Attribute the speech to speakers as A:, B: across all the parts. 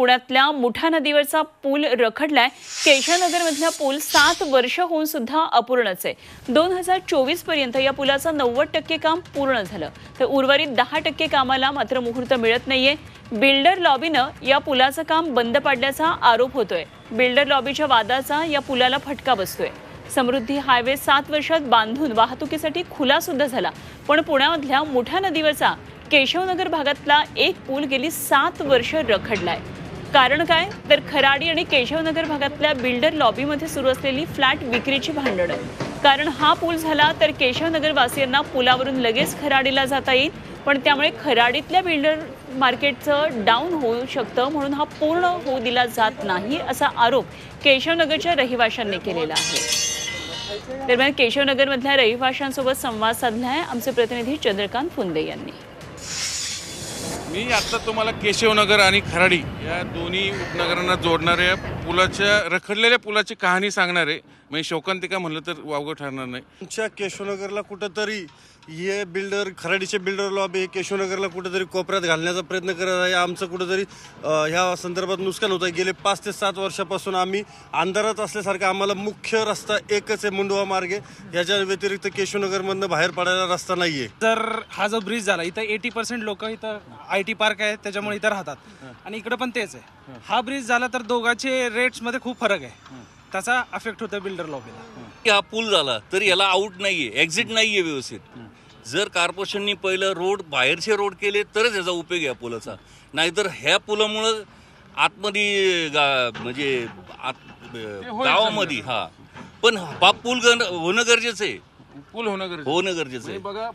A: पुण्यातल्या मुठा नदीवरचा पूल रखडलाय. केशवनगरमधला पूल सात वर्ष होऊन सुद्धा अपूर्णच आहे. दोन हजार चोवीसपर्यंत या पुलाचं नव्वद टक्के काम पूर्ण झालं. तर उर्वरित दहा टक्के कामाला मात्र मुहूर्त मिळत नाहीये. बिल्डर लॉबीनं या पुलाचं काम बंद पाडल्याचा आरोप होतोय. बिल्डर लॉबीच्या वादाचा या पुलाला फटका बसतोय. समृद्धी हायवे सात वर्षात बांधून वाहतुकीसाठी खुला सुद्धा झाला. पण पुण्यामधल्या मुठा नदीवरचा केशवनगर भागातला एक पूल गेली सात वर्ष रखडलाय. कारण काय? तर खराडी आणि केशवनगर भागातल्या बिल्डर लॉबीमध्ये सुरू असलेली फ्लॅट विक्रीची भांडणं. कारण हा पूल झाला तर केशवनगरवासियांना पुलावरून लगेच खराडीला जाता येईल. पण त्यामुळे खराडीतल्या बिल्डर मार्केटचं डाऊन होऊ शकतं म्हणून हा पूर्ण होऊ दिला जात नाही असा आरोप केशवनगरच्या रहिवाशांनी केलेला आहे. दरम्यान केशवनगरमधल्या रहिवाशांसोबत संवाद साधलाय आमचे प्रतिनिधी चंद्रकांत फुंदे यांनी.
B: मी आता तुम्हाला केशवनगर आणि खराडी या दोन्ही उपनगरांना जोडणाऱ्या पुलाच्या रखडलेल्या पुलाची कहाणी सांगणार आहे म्हणजे शोकांतिका म्हणलं तर वावगं ठरणार नाही.
C: आमच्या केशवनगरला कुठंतरी हे बिल्डर खराडीचे बिल्डर लॉबी हे केशवनगरला कुठंतरी कोपऱ्यात घालण्याचा प्रयत्न करत आहे. आमचं कुठंतरी ह्या संदर्भात नुकसान होत आहे गेले पाच ते सात वर्षापासून आम्ही अंधारात असल्यासारखं आम्हाला मुख्य रस्ता एकच आहे मुंडवा मार्गे. याच्या व्यतिरिक्त केशवनगरमधनं बाहेर पडायला रस्ता नाही आहे
D: तर हा जो ब्रिज झाला इथं एटी पर्सेंट लोक इथं आय टी पार्क आहे त्याच्यामुळे इथं राहतात. आणि इकडे पण तेच आहे. हा ब्रिज झाला तर दोघांचे रेट्समध्ये खूप फरक आहे. त्याचा अफेक्ट होतो बिल्डर लॉबीला
E: हा पूल झाला तर याला आउट नाहीये एक्झिट नाहीये व्यवस्थित. जर कॉर्पोरेशननी पहिलं रोड बाहेरचे रोड केले तरच याचा उपयोग आहे या पुलाचा. नाहीतर ह्या पुलामुळं आतमध्ये गा- म्हणजे आत गावामध्ये हा. पण हा पूल होणं गरजेचं आहे.
B: पूल होणं गरजेचं
E: होणं गरजेचं
B: म्हणजे
E: आहे
B: बघा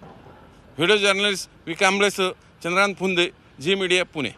B: व्हिडिओ जर्नलिस्ट विकांबळेसह चंद्रकांत फुंदे झी मीडिया पुणे.